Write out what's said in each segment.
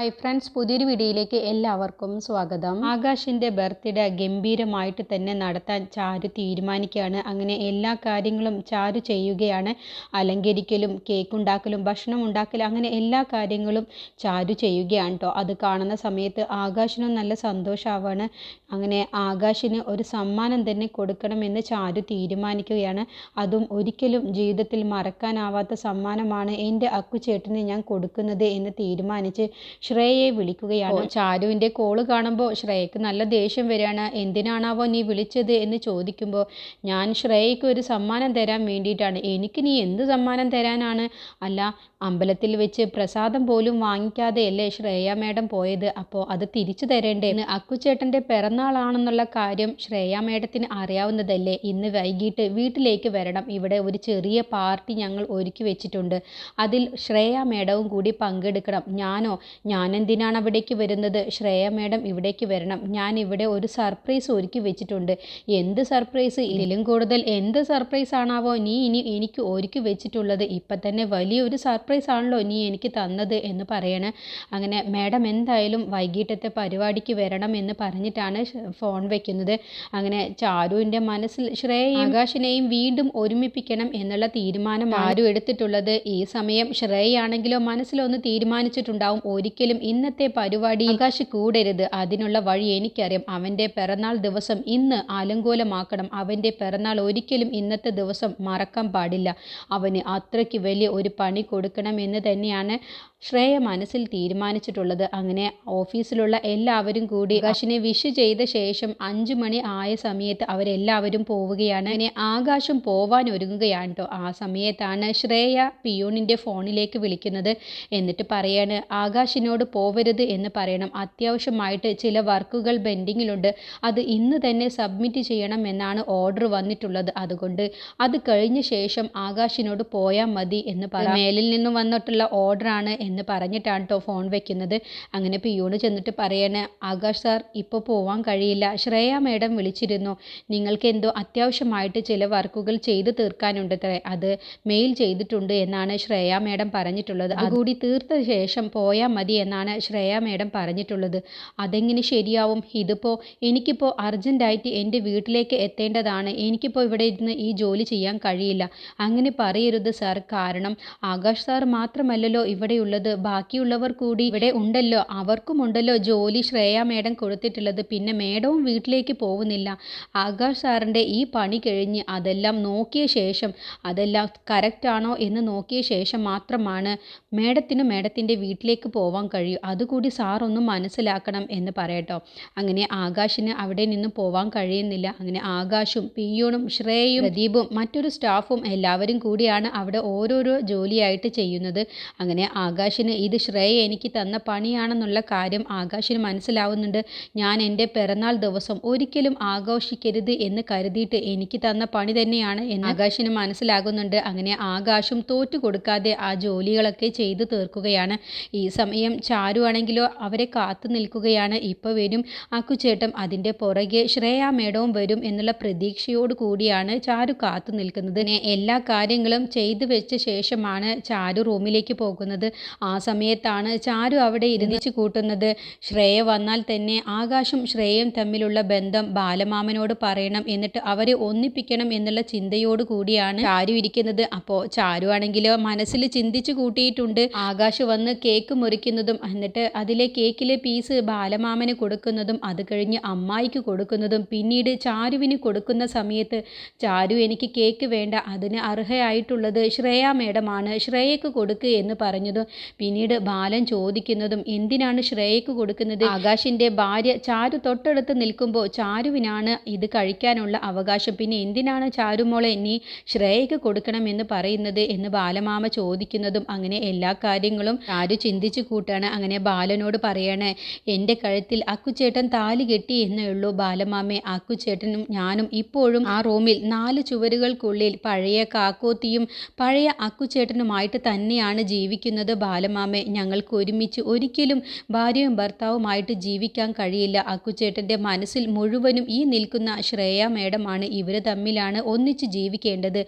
Hi friends പുതിയൊരു വീഡിയോയിലേക്ക് എല്ലാവർക്കും സ്വാഗതം. ആകാശിന്റെ ബർത്ത്ഡേ ഗംഭീരമായിട്ട് തന്നെ നടത്താൻ ചാരു തീരുമാനിക്കുകയാണ്. അങ്ങനെ എല്ലാ കാര്യങ്ങളും ചാരു ചെയ്യുകയാണ്. അലങ്കരിക്കലും കേക്ക് ഉണ്ടാക്കലും ഭക്ഷണം ഉണ്ടാക്കലും അങ്ങനെ എല്ലാ കാര്യങ്ങളും ചാരു ചെയ്യുകയാണ് കേട്ടോ അത് കാണുന്ന സമയത്ത് ആകാശിനും നല്ല സന്തോഷമാവാണ് അങ്ങനെ ആകാശിന് ഒരു സമ്മാനം തന്നെ കൊടുക്കണമെന്ന് ചാരു തീരുമാനിക്കുകയാണ്. അതും ഒരിക്കലും ജീവിതത്തിൽ മറക്കാനാവാത്ത സമ്മാനമാണ് എന്റെ അക്കുചേട്ടന് ഞാൻ കൊടുക്കുന്നത് എന്ന് തീരുമാനിച്ച് ശ്രേയയെ വിളിക്കുകയാണ്. ചാരുവിന്റെ കോൾ കാണുമ്പോൾ ശ്രേയക്ക് നല്ല ദേഷ്യം വരികയാണ്. എന്തിനാണാവോ നീ വിളിച്ചത് എന്ന് ചോദിക്കുമ്പോൾ ഞാൻ ശ്രേയയ്ക്ക് ഒരു സമ്മാനം തരാൻ വേണ്ടിയിട്ടാണ്. എനിക്ക് നീ എന്ത് സമ്മാനം തരാനാണ്? അല്ല അമ്പലത്തിൽ വെച്ച് പ്രസാദം പോലും വാങ്ങിക്കാതെ അല്ലേ ശ്രേയ മേഡം പോയത്? അപ്പോൾ അത് തിരിച്ചു തരേണ്ടേ? എന്ന് അക്കുചേട്ടന്റെ പിറന്നാളാണെന്നുള്ള കാര്യം ശ്രേയ മേഡത്തിന് അറിയാവുന്നതല്ലേ? ഇന്ന് വൈകിട്ട് വീട്ടിലേക്ക് വരണം. ഇവിടെ ഒരു ചെറിയ പാർട്ടി ഞങ്ങൾ ഒരുക്കി വെച്ചിട്ടുണ്ട്. അതിൽ ശ്രേയ മേഡവും കൂടി പങ്കെടുക്കണം. ഞാനോ? ഞാൻ എന്തിനാണ് അവിടേക്ക് വരുന്നത്? ശ്രേയ മേഡം ഇവിടേക്ക് വരണം. ഞാൻ ഇവിടെ ഒരു സർപ്രൈസ് ഒരുക്കി വെച്ചിട്ടുണ്ട്. എന്ത് സർപ്രൈസ്? ഇതിലും കൂടുതൽ എന്ത് സർപ്രൈസ് ആണാവോ നീ ഇനി എനിക്ക് ഒരുക്കി വെച്ചിട്ടുള്ളത്? ഇപ്പം തന്നെ വലിയൊരു സർപ്രൈസ് ആണല്ലോ നീ എനിക്ക് തന്നത് എന്ന് പറയണേ. അങ്ങനെ മേഡം എന്തായാലും വൈകിട്ടത്തെ പരിപാടിക്ക് വരണം എന്ന് പറഞ്ഞിട്ടാണ് ഫോൺ വെക്കുന്നത്. അങ്ങനെ ചാരുവിന്റെ മനസ്സിൽ ശ്രേയയും ആകാശിനെയും വീണ്ടും ഒരുമിപ്പിക്കണം എന്നുള്ള തീരുമാനം ആരും എടുത്തിട്ടുള്ളത്. ഈ സമയം ശ്രേയാണെങ്കിലോ മനസ്സിലൊന്ന് തീരുമാനിച്ചിട്ടുണ്ടാവും. ഒരിക്കലും ഇന്നത്തെ പരിപാടി ആകാശ് കൂടരുത്. അതിനുള്ള വഴി എനിക്കറിയാം. അവന്റെ പിറന്നാൾ ദിവസം ഇന്ന് അലങ്കോലമാക്കണം അവന്റെ പിറന്നാൾ ഒരിക്കലും ഇന്നത്തെ ദിവസം മറക്കാൻ പാടില്ല. അവന് അത്രയ്ക്ക് വലിയ ഒരു പണി കൊടുക്കണം എന്ന് തന്നെയാണ് ശ്രേയ മനസ്സിൽ തീരുമാനിച്ചിട്ടുള്ളത്. അങ്ങനെ ഓഫീസിലുള്ള എല്ലാവരും കൂടി ആകാശിനെ വിഷ് ചെയ്ത ശേഷം അഞ്ചു മണി ആയ സമയത്ത് അവരെല്ലാവരും പോവുകയാണ്. അങ്ങനെ ആകാശം പോവാൻ ഒരുങ്ങുകയാണ് കേട്ടോ ആ സമയത്താണ് ശ്രേയ പിയൂണിന്റെ ഫോണിലേക്ക് വിളിക്കുന്നത്. എന്നിട്ട് പറയാണ് ആകാശിനോട് പോവരുത് എന്ന് പറയണം. അത്യാവശ്യമായിട്ട് ചില വർക്കുകൾ ബെൻഡിങ്ങിലുണ്ട് അത് ഇന്ന് തന്നെ സബ്മിറ്റ് ചെയ്യണം എന്നാണ് ഓർഡർ വന്നിട്ടുള്ളത്. അതുകൊണ്ട് അത് കഴിഞ്ഞ ശേഷം ആകാശിനോട് പോയാൽ മതി എന്ന് പറയാം മേലിൽ നിന്നും വന്നിട്ടുള്ള ഓർഡറാണ് എന്ന് പറഞ്ഞിട്ടാണ് കേട്ടോ ഫോൺ വെക്കുന്നത്. അങ്ങനെ പിയൂണ് ചെന്നിട്ട് പറയണേ ആകാശ് സാർ ഇപ്പോൾ പോവാൻ കഴിയില്ല. ശ്രേയ മേഡം വിളിച്ചിരുന്നു. നിങ്ങൾക്ക് എന്തോ അത്യാവശ്യമായിട്ട് ചില വർക്കുകൾ ചെയ്തു തീർക്കാനുണ്ട് അത് മെയിൽ ചെയ്തിട്ടുണ്ട് എന്നാണ് ശ്രേയ മേഡം പറഞ്ഞിട്ടുള്ളത്. അതുകൂടി തീർത്ത ശേഷം പോയാൽ മതി എന്നാണ് ശ്രേയ മേഡം പറഞ്ഞിട്ടുള്ളത്. അതെങ്ങനെ ശരിയാവും? ഇതിപ്പോൾ എനിക്കിപ്പോൾ അർജന്റായിട്ട് എന്റെ വീട്ടിലേക്ക് എത്തേണ്ടതാണ്. എനിക്കിപ്പോൾ ഇവിടെ ഇരുന്ന് ഈ ജോലി ചെയ്യാൻ കഴിയില്ല. അങ്ങനെ പറയരുത് സാർ. കാരണം ആകാശ് സാർ മാത്രമല്ലല്ലോ ഇവിടെയുള്ളത്. ബാക്കിയുള്ളവർ കൂടി ഇവിടെ ഉണ്ടല്ലോ. അവർക്കും ഉണ്ടല്ലോ ജോലി ശ്രേയ മേഡം കൊടുത്തിട്ടുള്ളത്. പിന്നെ മേഡവും വീട്ടിലേക്ക് പോകുന്നില്ല. ആകാശ് സാറിന്റെ ഈ പണി കഴിഞ്ഞ് അതെല്ലാം നോക്കിയ ശേഷം അതെല്ലാം കറക്റ്റാണോ എന്ന് നോക്കിയ ശേഷം മാത്രമാണ് മേഡത്തിന് മേഡത്തിന്റെ വീട്ടിലേക്ക് പോവാൻ കഴിയൂ. അതുകൂടി സാർ ഒന്ന് മനസ്സിലാക്കണം എന്ന് പറയട്ടോ. അങ്ങനെ ആകാശിന് അവിടെ നിന്ന് പോവാൻ കഴിയുന്നില്ല. അങ്ങനെ ആകാശും പിയൂണും ശ്രേയും പ്രദീപും മറ്റൊരു സ്റ്റാഫും എല്ലാവരും കൂടിയാണ് അവിടെ ഓരോരോ ജോലിയായിട്ട് ചെയ്യുന്നത്. അങ്ങനെ ആകാശിന് ഇത് ശ്രേയ എനിക്ക് തന്ന പണിയാണെന്നുള്ള കാര്യം ആകാശിന് മനസ്സിലാവുന്നുണ്ട്. ഞാൻ എന്റെ പിറന്നാൾ ദിവസം ഒരിക്കലും ആഘോഷിക്കരുത് എന്ന് കരുതിയിട്ട് എനിക്ക് തന്ന പണി തന്നെയാണ് എന്ന് ആകാശിന് മനസ്സിലാകുന്നുണ്ട്. അങ്ങനെ ആകാശും തോറ്റു കൊടുക്കാതെ ആ ജോലികളൊക്കെ ചെയ്തു തീർക്കുകയാണ്. ഈ സമയം ചാരു ആണെങ്കിലോ അവരെ കാത്തു നിൽക്കുകയാണ്. ഇപ്പോൾ വരും. അക്കുചേട്ടൻ അതിന്റെ പുറകെ ശ്രേയ മേഡവും വരും എന്നുള്ള പ്രതീക്ഷയോട് കൂടിയാണ് ചാരു കാത്തു നിൽക്കുന്നത്. എല്ലാ കാര്യങ്ങളും ചെയ്തു വെച്ച ശേഷമാണ് ചാരു റൂമിലേക്ക് പോകുന്നത്. ആ സമയത്താണ് ചാരു അവിടെ ഇരുന്നിച്ച് കൂട്ടുന്നത്. ശ്രേയ വന്നാൽ തന്നെ ആകാശം ശ്രേയയും തമ്മിലുള്ള ബന്ധം ബാലമാമനോട് പറയണം എന്നിട്ട് അവരെ ഒന്നിപ്പിക്കണം എന്നുള്ള ചിന്തയോട് കൂടിയാണ് ചാരു ഇരിക്കുന്നത്. അപ്പോ ചാരു ആണെങ്കിലോ മനസ്സിൽ ചിന്തിച്ചു കൂട്ടിയിട്ടുണ്ട്. ആകാശ് വന്ന് കേക്ക് മുറിക്കുന്നതും എന്നിട്ട് അതിലെ കേക്കിലെ പീസ് ബാലമാമന് കൊടുക്കുന്നതും അത് കഴിഞ്ഞ് അമ്മായിക്ക് കൊടുക്കുന്നതും പിന്നീട് ചാരുവിന് കൊടുക്കുന്ന സമയത്ത് ചാരു എനിക്ക് കേക്ക് വേണ്ട അതിന് അർഹയായിട്ടുള്ളത് ശ്രേയ മേഡമാണ്. ശ്രേയക്ക് കൊടുക്ക് എന്ന് പറഞ്ഞതും പിന്നീട് ബാലൻ ചോദിക്കുന്നതും എന്തിനാണ് ശ്രേയക്ക് കൊടുക്കുന്നത്? ആകാശിന്റെ ഭാര്യ ചാരു തൊട്ടടുത്ത് നിൽക്കുമ്പോൾ ചാരുവിനാണ് ഇത് കഴിക്കാനുള്ള അവകാശം. പിന്നെ എന്തിനാണ് ചാരുമോളെ നീ ശ്രേയക്ക് കൊടുക്കണമെന്ന് പറയുന്നത് എന്ന് ബാലമാമ ചോദിക്കുന്നതും അങ്ങനെ എല്ലാ കാര്യങ്ങളും ചാരു ചിന്തിച്ചു കൂട്ടാണ്. അങ്ങനെ ബാലനോട് പറയണേ എന്റെ കഴുത്തിൽ അക്കുചേട്ടൻ താലി കെട്ടി എന്നേ ഉള്ളൂ ബാലമാമെ. അക്കുചേട്ടനും ഞാനും ഇപ്പോഴും ആ റൂമിൽ നാല് ചുവരുകൾക്കുള്ളിൽ പഴയ കാക്കോത്തിയും പഴയ അക്കുചേട്ടനുമായിട്ട് തന്നെയാണ് ജീവിക്കുന്നത്. ബാല ബാലമാമേ ഞങ്ങൾക്ക് ഒരുമിച്ച് ഒരിക്കലും ഭാര്യയും ഭർത്താവുമായിട്ട് ജീവിക്കാൻ കഴിയില്ല. അക്കുച്ചേട്ടന്റെ മനസ്സിൽ മുഴുവനും ഈ നിൽക്കുന്ന ശ്രേയ മേഡമാണ്. ഇവർ തമ്മിലാണ് ഒന്നിച്ച് ജീവിക്കേണ്ടത്.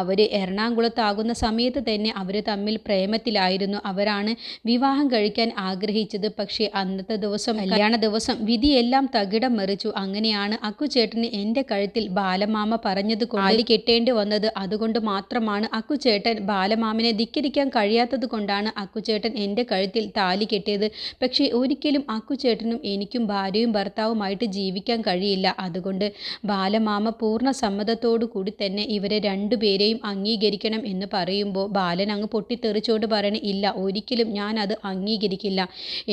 അവർ എറണാകുളത്താകുന്ന സമയത്ത് തന്നെ അവർ തമ്മിൽ പ്രേമത്തിലായിരുന്നു. അവരാണ് വിവാഹം കഴിക്കാൻ ആഗ്രഹിച്ചത്. പക്ഷേ അന്നത്തെ ദിവസം കല്യാണ ദിവസം വിധിയെല്ലാം തകിടം മറിച്ചു. അങ്ങനെയാണ് അക്കുചേട്ടന് എന്റെ കഴുത്തിൽ ബാലമാമ പറഞ്ഞത് കൊണ്ട് കെട്ടേണ്ടി വന്നത്. അതുകൊണ്ട് മാത്രമാണ് അക്കുചേട്ടൻ ബാലമാമനെ ധിക്കരിക്കാൻ കഴിയാത്തത് കൊണ്ടാണ് അക്കുചേട്ടൻ എന്റെ കഴുത്തിൽ താലി കെട്ടിയത്. പക്ഷേ ഒരിക്കലും അക്കുചേട്ടനും എനിക്കും ഭാര്യയും ഭർത്താവുമായിട്ട് ജീവിക്കാൻ കഴിയില്ല. അതുകൊണ്ട് ബാലമാമ പൂർണ സമ്മതത്തോടു കൂടി തന്നെ ഇവരെ രണ്ടുപേരെയും അംഗീകരിക്കണം എന്ന് പറയുമ്പോൾ ബാലൻ അങ്ങ് പൊട്ടിത്തെറിച്ചോണ്ട് പറയണ ഇല്ല ഒരിക്കലും ഞാൻ അത് അംഗീകരിക്കില്ല.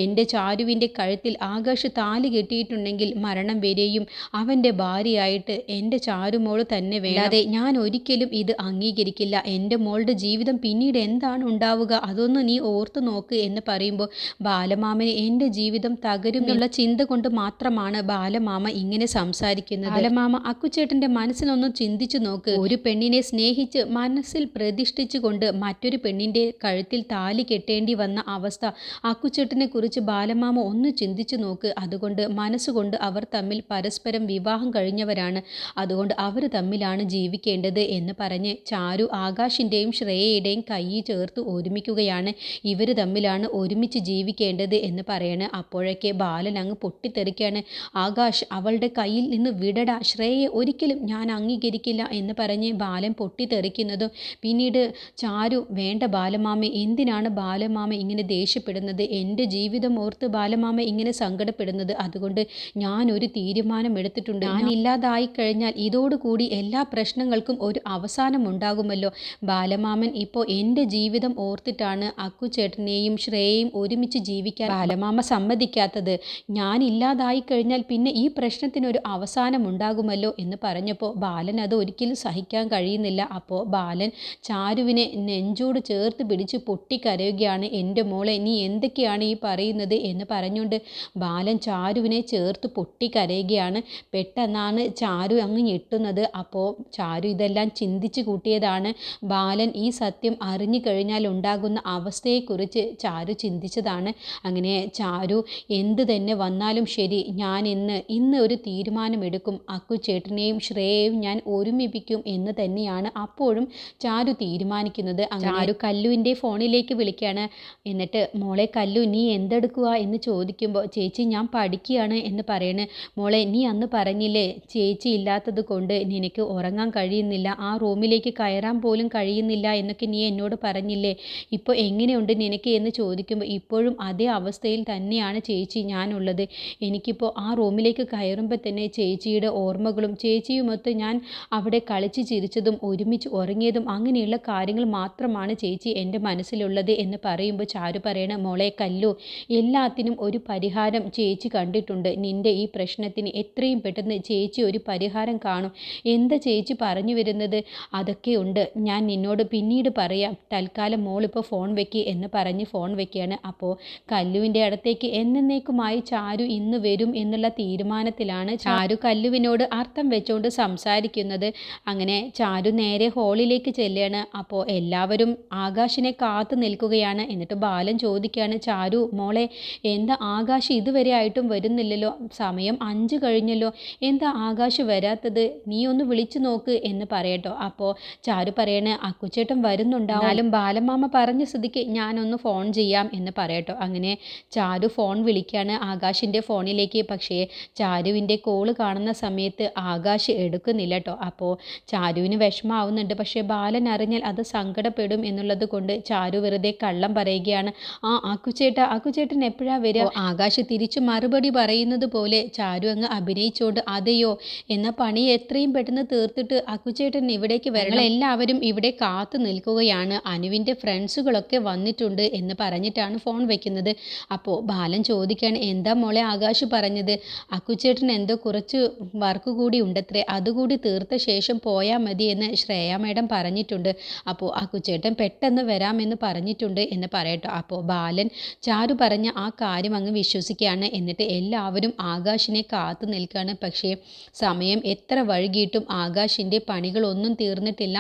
എന്റെ ചാരുവിന്റെ കഴുത്തിൽ ആകാശ് താലി കെട്ടിയിട്ടുണ്ടെങ്കിൽ മരണം വരെയും അവന്റെ ഭാര്യയായിട്ട് എന്റെ ചാരുമോൾ തന്നെ വേണ്ടാതെ ഞാൻ ഒരിക്കലും ഇത് അംഗീകരിക്കില്ല. എന്റെ മോളുടെ ജീവിതം പിന്നീട് എന്താണ് ഉണ്ടാവുക? അതൊന്നും നീ ഓർത്തു നോക്ക് എന്ന് പറയുമ്പോൾ ബാലമാമന് എന്റെ ജീവിതം തകരും എന്നുള്ള ചിന്ത കൊണ്ട് മാത്രമാണ് ബാലമാമ ഇങ്ങനെ സംസാരിക്കുന്നത്. ബാലമാമ അക്കുച്ചേട്ടന്റെ മനസ്സിനൊന്നും ചിന്തിച്ചു നോക്ക്. ഒരു പെണ്ണിനെ സ്നേഹിച്ച് മനസ്സിൽ പ്രതിഷ്ഠിച്ചുകൊണ്ട് മറ്റൊരു പെണ്ണിന്റെ കഴുത്തിൽ താലി കെട്ടേണ്ടി വന്ന അവസ്ഥ അക്കുച്ചേട്ടനെ കുറിച്ച് ബാലമാമ ഒന്ന് ചിന്തിച്ചു നോക്ക്. അതുകൊണ്ട് മനസ്സുകൊണ്ട് അവർ തമ്മിൽ പരസ്പരം വിവാഹം കഴിഞ്ഞവരാണ്. അതുകൊണ്ട് അവർ തമ്മിലാണ് ജീവിക്കേണ്ടത് എന്ന് പറഞ്ഞ് ചാരു ആകാശിന്റെയും ശ്രേയയുടെയും കൈ ചേർത്ത് ഒരുമിക്കുകയാണ്. ഇവർ തമ്മിലാണ് ഒരുമിച്ച് ജീവിക്കേണ്ടത് എന്ന് പറയണ. അപ്പോഴൊക്കെ ബാലൻ അങ്ങ് പൊട്ടിത്തെറിക്കുകയാണ് ആകാശ് അവളുടെ കയ്യിൽ നിന്ന് വിടട ശ്രേയെ ഒരിക്കലും ഞാൻ അംഗീകരിക്കില്ല എന്ന് പറഞ്ഞ് ബാലൻ പൊട്ടിത്തെറിക്കുന്നതും പിന്നീട് ചാരു വേണ്ട ബാലമാമ എന്തിനാണ് ബാലമാമ ഇങ്ങനെ ദേഷ്യപ്പെടുന്നത്? എന്റെ ജീവിതം ഓർത്ത് ബാലമാമ ഇങ്ങനെ സങ്കടപ്പെടുന്നത്. അതുകൊണ്ട് ഞാൻ ഒരു തീരുമാനം എടുത്തിട്ടുണ്ട് ഞാൻ ഇല്ലാതായി കഴിഞ്ഞാൽ ഇതോടുകൂടി എല്ലാ പ്രശ്നങ്ങൾക്കും ഒരു അവസാനം ഉണ്ടാകുമല്ലോ ബാലമാമൻ ഇപ്പോൾ എന്റെ ജീവിതം ഓർത്തിട്ടാണ് അക്കുചേട്ടനെയും ശ്രേയയും ഒരുമിച്ച് ജീവിക്കാൻ ബാലമാമ സമ്മതിക്കാത്തത് ഞാൻ ഇല്ലാതായി കഴിഞ്ഞാൽ പിന്നെ ഈ പ്രശ്നത്തിനൊരു അവസാനം ഉണ്ടാകുമല്ലോ എന്ന് പറഞ്ഞപ്പോൾ ബാലൻ അത് ഒരിക്കലും സഹിക്കാൻ കഴിയുന്നില്ല. അപ്പോൾ ബാലൻ ചാരുവിനെ നെഞ്ചോട് ചേർത്ത് പിടിച്ച് പൊട്ടിക്കരയുകയാണ്. എന്റെ മോളെ നീ എന്തൊക്കെയാണ് ഈ പറയുന്നത്? എന്ന് പറഞ്ഞുകൊണ്ട് ബാലൻ ചാരുവിനെ ചേർത്ത് പൊട്ടിക്കരയുകയാണ്. പെട്ടെന്നാണ് ചാരു അങ്ങ് ഞെട്ടുന്നത്. അപ്പോൾ ചാരു ഇതെല്ലാം ചിന്തിച്ചു കൂട്ടിയതാണ്. ബാലൻ ഈ സത്യം അറിഞ്ഞു കഴിഞ്ഞാൽ ഉണ്ടാകുന്ന അവസ്ഥയെക്കുറിച്ച് ചാരു ചിന്തിച്ചതാണ്. അങ്ങനെ ചാരു എന്ത് തന്നെ വന്നാലും ശരി ഞാൻ ഇന്ന് ഇന്ന് ഒരു തീരുമാനമെടുക്കും. അക്കു ചേട്ടനെയും ശ്രേയയും ഞാൻ ഒരുമിപ്പിക്കും എന്ന് തന്നെയാണ് അപ്പോഴും ചാരു തീരുമാനിക്കുന്നത്. ചാരു കല്ലുവിന്റെ ഫോണിലേക്ക് വിളിക്കുകയാണ്. എന്നിട്ട് മോളെ കല്ലു നീ എന്തെടുക്കുക എന്ന് ചോദിക്കുമ്പോൾ ചേച്ചി ഞാൻ പഠിക്കുകയാണ് എന്ന് പറയണ്. മോളെ നീ അന്ന് പറഞ്ഞില്ലേ ചേച്ചി ഇല്ലാത്തത് കൊണ്ട് നിനക്ക് ഉറങ്ങാൻ കഴിയുന്നില്ല. ആ റൂമിലേക്ക് കയറാൻ പോലും കഴിയുന്നില്ല എന്നൊക്കെ നീ എന്നോട് പറഞ്ഞില്ലേ? ഇപ്പോൾ എങ്ങനെയുണ്ട് നിനക്ക് എന്ന് ചോദിക്കുമ്പോൾ ഇപ്പോഴും അതേ അവസ്ഥയിൽ തന്നെയാണ് ചേച്ചി ഞാനുള്ളത്. എനിക്കിപ്പോൾ ആ റൂമിലേക്ക് കയറുമ്പോൾ തന്നെ ചേച്ചിയുടെ ഓർമ്മകളും ചേച്ചിയുമൊത്ത് ഞാൻ അവിടെ കളിച്ച് ചിരിച്ചതും ഒരുമിച്ച് ഉറങ്ങിയതും അങ്ങനെയുള്ള കാര്യങ്ങൾ മാത്രമാണ് ചേച്ചി എന്റെ മനസ്സിലുള്ളത് എന്ന് പറയുമ്പോൾ ചാരു പറയണ മോളെ കല്ലു എല്ലാത്തിനും ഒരു പരിഹാരം ചേച്ചി കണ്ടിട്ടുണ്ട്. നിന്റെ ഈ പ്രശ്നത്തിന് എത്രയും പെട്ടെന്ന് ചേച്ചി ഒരു പരിഹാരം കാണും. എന്താ ചേച്ചി പറഞ്ഞു വരുന്നത്? അതൊക്കെ ഉണ്ട്. ഞാൻ നിന്നോട് പിന്നീട് പറയാം. തൽക്കാലം മോളിപ്പോൾ ഫോൺ വെക്കി എന്ന് പറഞ്ഞ് ഫോൺ വെക്കുകയാണ്. അപ്പോൾ കല്ലുവിന്റെ അടുത്തേക്ക് എന്നേക്കുമായി ചാരു ഇന്ന് വരും എന്നുള്ള തീരുമാനത്തിലാണ് ചാരു കല്ലുവിനോട് അർത്ഥം വെച്ചുകൊണ്ട് സംസാരിക്കുന്നത്. അങ്ങനെ ചാരു നേരെ ഹോളിലേക്ക് ചെല്ലുകയാണ്. അപ്പോൾ എല്ലാവരും ആകാശിനെ കാത്തു നിൽക്കുകയാണ്. എന്നിട്ട് ബാലൻ ചോദിക്കുകയാണ് ചാരു മോളെ എന്താ ആകാശ് ഇതുവരെ ആയിട്ടും വരുന്നില്ലല്ലോ? സമയം അഞ്ച് കഴിഞ്ഞല്ലോ. എന്താ ആകാശ് വരാത്തത്? നീ ഒന്ന് വിളിച്ചു നോക്ക് എന്ന് പറയട്ടോ. അപ്പോൾ ചാരു പറയണേ അക്കുച്ചേട്ടൻ വരുന്നുണ്ടാവും. ബാലമാമ പറഞ്ഞ സ്ഥിതിക്ക് ഞാനൊന്ന് ഫോൺ ചെയ്യാം എന്ന് പറയട്ടോ. അങ്ങനെ ചാരു ഫോൺ വിളിക്കുകയാണ് ആകാശിന്റെ ഫോണിലേക്ക് പക്ഷേ ചാരുവിന്റെ കോൾ കാണുന്ന സമയത്ത് ആകാശ് എടുക്കുന്നില്ല കേട്ടോ അപ്പോൾ ചാരുവിന് വിഷമാവുന്നുണ്ട്. പക്ഷേ ബാലൻ അറിഞ്ഞാൽ അത് സങ്കടപ്പെടും എന്നുള്ളത് കൊണ്ട് ചാരു വെറുതെ കള്ളം പറയുകയാണ്. ആ അക്കുചേട്ട അക്കുചേട്ടൻ എപ്പോഴാണ് വരിക? ആകാശ് തിരിച്ചു മറുപടി പറയുന്നത് പോലെ ചാരു അങ്ങ് അഭിനയിച്ചുകൊണ്ട് അതെയോ എന്ന പണി എത്രയും പെട്ടെന്ന് തീർത്തിട്ട് അക്കുചേട്ടൻ ഇവിടേക്ക് വരണം. എല്ലാവരും ഇവിടെ കാത്തു നിൽക്കുകയാണ്. അനുവിന്റെ ഫ്രണ്ട്സുകളൊക്കെ വന്നിട്ടുണ്ട് എന്ന് പറഞ്ഞിട്ടാണ് ഫോൺ വെക്കുന്നത്. അപ്പോൾ ബാലൻ ചോദിക്കുകയാണ് എന്താ മോളെ ആകാശ് പറഞ്ഞത്? അക്കുച്ചേട്ടൻ എന്തോ കുറച്ച് വർക്ക് കൂടി ഉണ്ടത്രേ അതുകൂടി തീർത്ത ശേഷം പോയാൽ മതി എന്ന് ശ്രേയ മേഡം പറഞ്ഞിട്ടുണ്ട്. അപ്പോൾ അക്കുച്ചേട്ടൻ പെട്ടെന്ന് വരാമെന്ന് പറഞ്ഞിട്ടുണ്ട് എന്ന് പറയട്ടോ. അപ്പോൾ ബാലൻ ചാരു പറഞ്ഞ ആ കാര്യം അങ്ങ് വിശ്വസിക്കുകയാണ്. എന്നിട്ട് എല്ലാവരും ആകാശിനെ കാത്തു നിൽക്കുകയാണ്. പക്ഷേ സമയം എത്ര വഴുകിയിട്ടും ആകാശിന്റെ പണികളൊന്നും തീർന്നിട്ടില്ല.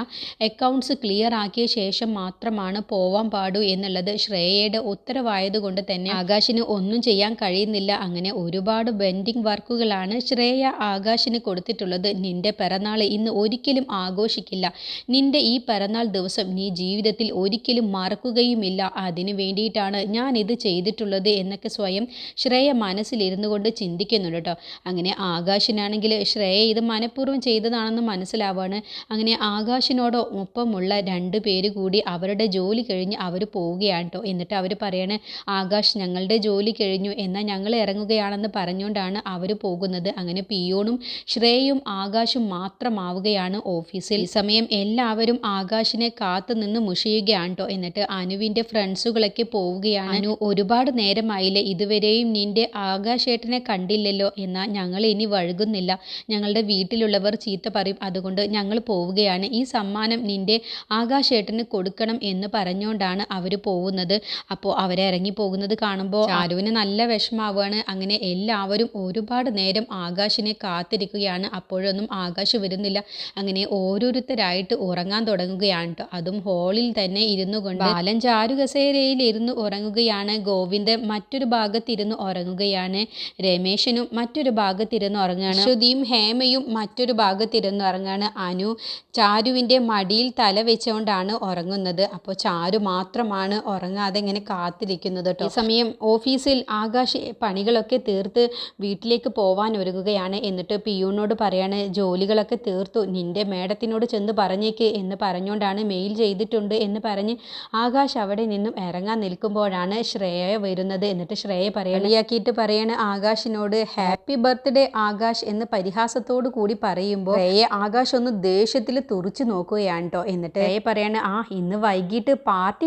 അക്കൗണ്ട്സ് ക്ലിയർ ആക്കിയ ശേഷം മാത്രമാണ് പോവാൻ പാടൂ എന്നുള്ളത് ശ്രേയയുടെ ഉത്തരവായതുകൊണ്ട് തന്നെ ആകാശിന് ഒന്നും ചെയ്യാൻ കഴിയുന്നില്ല. അങ്ങനെ ഒരുപാട് ബെൻഡിങ് വർക്കുകളാണ് ശ്രേയ ആകാശിന് കൊടുത്തിട്ടുള്ളത്. നിന്റെ പിറന്നാൾ ഇന്ന് ഒരിക്കലും ആഘോഷിക്കില്ല. നിന്റെ ഈ പിറന്നാൾ ദിവസം നീ ജീവിതത്തിൽ ഒരിക്കലും മറക്കുകയുമില്ല. അതിനു വേണ്ടിയിട്ടാണ് ഞാൻ ഇത് ചെയ്തിട്ടുള്ളത് എന്നൊക്കെ സ്വയം ശ്രേയ മനസ്സിലിരുന്നു കൊണ്ട് ചിന്തിക്കുന്നുണ്ട് കേട്ടോ അങ്ങനെ ആകാശിനാണെങ്കിൽ ശ്രേയ ഇത് മനഃപൂർവം ചെയ്തതാണെന്ന് മനസ്സിലാവാണ്. അങ്ങനെ ആകാശിനോടോ ഒപ്പമുള്ള രണ്ട് പേര് കൂടി അവരുടെ ജോലി കഴിഞ്ഞ് അവർ പോവുകയാണ് കേട്ടോ എന്നിട്ട് അവർ പറയണേ ആകാശ് ഞങ്ങളുടെ ജോലി കഴിഞ്ഞു. എന്നാൽ ഞങ്ങൾ ഇറങ്ങുകയാണെന്ന് പറഞ്ഞുകൊണ്ടാണ് അവർ പോകുന്നത്. അങ്ങനെ പിയോണും ശ്രേയും ആകാശും മാത്രമാവുകയാണ് ഓഫീസിൽ. ഈ സമയം എല്ലാവരും ആകാശിനെ കാത്തു നിന്ന് മുഷിയുകയാണ്? കേട്ടോ എന്നിട്ട് അനുവിന്റെ ഫ്രണ്ട്സുകളൊക്കെ പോവുകയാണ്. അനു ഒരുപാട് നേരമായില്ലേ? ഇതുവരെയും നിന്റെ ആകാശേട്ടനെ കണ്ടില്ലല്ലോ. എന്നാൽ ഞങ്ങൾ ഇനി വഴുകുന്നില്ല. ഞങ്ങളുടെ വീട്ടിലുള്ളവർ ചീത്ത പറയും. അതുകൊണ്ട് ഞങ്ങൾ പോവുകയാണ്. ഈ സമ്മാനം നിന്റെ ആകാശേട്ടന് കൊടുക്കണം എന്ന് പറഞ്ഞുകൊണ്ടാണ് അവർ പോകുന്നത്. അപ്പോൾ അവരെ ഇറങ്ങി പോകുന്നത് കാണുമ്പോൾ ചാരുവിന് നല്ല വിഷമാവുകയാണ് അങ്ങനെ എല്ലാവരും ഒരുപാട് നേരം ആകാശിനെ കാത്തിരിക്കുകയാണ്. അപ്പോഴൊന്നും ആകാശ് വരുന്നില്ല. അങ്ങനെ ഓരോരുത്തരായിട്ട് ഉറങ്ങാൻ തുടങ്ങുകയാണ് അതും ഹോളിൽ തന്നെ ഇരുന്നു കൊണ്ട് ബാലൻ ചാരു കസേരയിൽ ഇരുന്ന് ഉറങ്ങുകയാണ്. ഗോവിന്ദൻ മറ്റൊരു ഭാഗത്തിരുന്ന് ഉറങ്ങുകയാണ്. രമേശനും മറ്റൊരു ഭാഗത്തിരുന്ന് ഉറങ്ങുകയാണ്. ശ്രുതിയും ഹേമയും മറ്റൊരു ഭാഗത്തിരുന്ന് ഉറങ്ങുകയാണ്. അനു ചാരുവിന്റെ മടിയിൽ തല വെച്ചുകൊണ്ടാണ് ഉറങ്ങുന്നത്. അപ്പോൾ ചാരു മാത്രമാണ് ഉറങ്ങാതെ ഇങ്ങനെ കാത്തിരിക്കുന്നത് കേട്ടോ. സമയം ഓഫീസിൽ ആകാശ് പണികളൊക്കെ തീർത്ത് വീട്ടിലേക്ക് പോവാൻ ഒരുങ്ങുകയാണ്. എന്നിട്ട് പിയൂനോട് പറയാണ് ജോലികളൊക്കെ തീർത്തു. നിന്റെ മേഡത്തിനോട് ചെന്ന് പറഞ്ഞേക്ക് എന്ന് പറഞ്ഞുകൊണ്ടാണ് മെയിൽ ചെയ്തിട്ടുണ്ട് എന്ന് പറഞ്ഞ് ആകാശ് അവിടെ നിന്നും ഇറങ്ങാൻ നിൽക്കുമ്പോഴാണ് ശ്രേയ വരുന്നത്. എന്നിട്ട് ശ്രേയ പറയളിയാക്കിയിട്ട് പറയാണ് ആകാശിനോട് ഹാപ്പി ബർത്ത്ഡേ ആകാശ് എന്ന് പരിഹാസത്തോടു കൂടി പറയുമ്പോൾ ശ്രേയെ ആകാശ് ഒന്ന് ദേഷ്യത്തിൽ തുറച്ചു നോക്കുകയാണ് കേട്ടോ. എന്നിട്ട് ശ്രേയ പറയാണ് ആ ഇന്ന് വൈകിട്ട് പാർട്ടി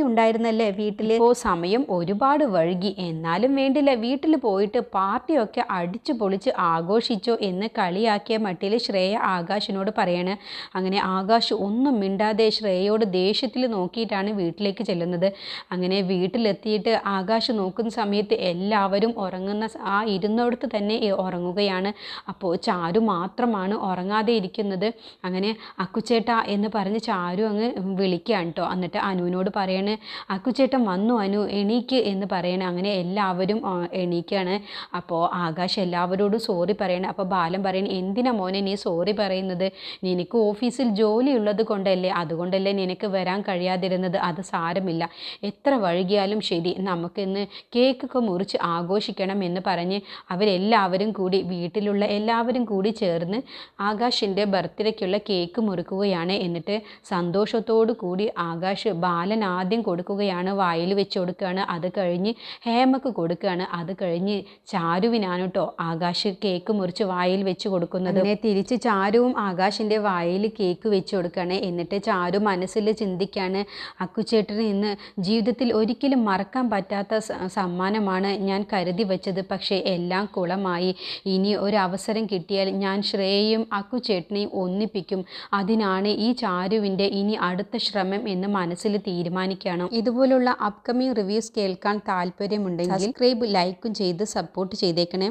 ഉണ്ടായിരുന്നല്ലേ വീട്ടിൽ ഇപ്പോൾ സമയം ഒരുപാട് വഴുകി എന്നാലും വേണ്ടില്ല വീട്ടിൽ പോയിട്ട് പാർട്ടിയൊക്കെ അടിച്ചു പൊളിച്ച് ആഘോഷിച്ചോ എന്ന് കളിയാക്കിയ മട്ടിൽ ശ്രേയ ആകാശിനോട് പറയാണ്. അങ്ങനെ ആകാശ് ഒന്നും മിണ്ടാതെ ശ്രേയയോട് ദേഷ്യത്തിൽ നോക്കിയിട്ടാണ് വീട്ടിലേക്ക് ചെല്ലുന്നത്. അങ്ങനെ വീട്ടിലെത്തിയിട്ട് ആകാശ് നോക്കുന്ന സമയത്ത് എല്ലാവരും ഉറങ്ങുന്ന ആ ഇരുന്നിടത്ത് തന്നെ ഉറങ്ങുകയാണ്. അപ്പോൾ ചാരു മാത്രമാണ് ഉറങ്ങാതെ ഇരിക്കുന്നത്. അങ്ങനെ അക്കുച്ചേട്ട എന്ന് പറഞ്ഞ് ചാരു അങ്ങ് വിളിക്കുകയാണ് കേട്ടോ എന്നിട്ട് അനുവിനോട് പറയണ് അക്കുച്ചേട്ടൻ വന്നു അനു എണീക്ക് എന്ന് പറയണ അങ്ങനെ എല്ലാവരും എണീക്കാണ്. അപ്പോൾ ആകാശ് എല്ലാവരോടും സോറി പറയണ അപ്പോൾ ബാലൻ പറയണ എന്തിനാ മോനെ നീ സോറി പറയുന്നത്? നിനക്ക് ഓഫീസിൽ ജോലി ഉള്ളത് കൊണ്ടല്ലേ? അതുകൊണ്ടല്ലേ നിനക്ക് വരാൻ കഴിയാതിരുന്നത്? അത് സാരമില്ല. എത്ര വഴുകിയാലും ശരി നമുക്കിന്ന് കേക്കൊക്കെ മുറിച്ച് ആഘോഷിക്കണം എന്ന് പറഞ്ഞ് അവരെല്ലാവരും കൂടി വീട്ടിലുള്ള എല്ലാവരും കൂടി ചേർന്ന് ആകാശിന്റെ ബർത്ത്ഡേക്കുള്ള കേക്ക് മുറിക്കുകയാണ്. എന്നിട്ട് സന്തോഷത്തോടു കൂടി ആകാശ് ബാലൻ ആദ്യം കൊടുക്കുകയാണ് വായിൽ വെച്ച് കൊടുക്കുകയാണ് അത് കഴിഞ്ഞ് ഹേമക്ക് കൊടുക്കുകയാണ് അത് കഴിഞ്ഞ് ചാരുവിനാണ് കേട്ടോ ആകാശ് കേക്ക് മുറിച്ച് വായിൽ വെച്ച് കൊടുക്കുന്നത്. അങ്ങനെ തിരിച്ച് ചാരുവും ആകാശിന്റെ വായിൽ കേക്ക് വെച്ച് കൊടുക്കുകയാണ്. എന്നിട്ട് ചാരു മനസ്സിൽ ചിന്തിക്കുകയാണ് അക്കുച്ചേട്ടന് ഇന്ന് ജീവിതത്തിൽ ഒരിക്കലും മറക്കാൻ പറ്റാത്ത സമ്മാനമാണ് ഞാൻ കരുതി വെച്ചത്. പക്ഷേ എല്ലാം കുളമായി. ഇനി ഒരു അവസരം കിട്ടിയാൽ ഞാൻ ശ്രേയയും അക്കുചേട്ടനെയും ഒന്നിപ്പിക്കും. അതിനാണ് ഈ ചാരുവിന്റെ ഇനി അടുത്ത ശ്രമം എന്ന് മനസ്സിൽ തീരുമാനിക്കുകയാണ്. ഇതുപോലുള്ള അപ്കമിങ് റിവ്യൂസ് കേൾക്കാൻ താല്പര്യമുണ്ടെങ്കിൽ സബ്സ്ക്രൈബ് ലൈക്കും ചെയ്ത് സപ്പോർട്ട് ചെയ്തേക്കണേ.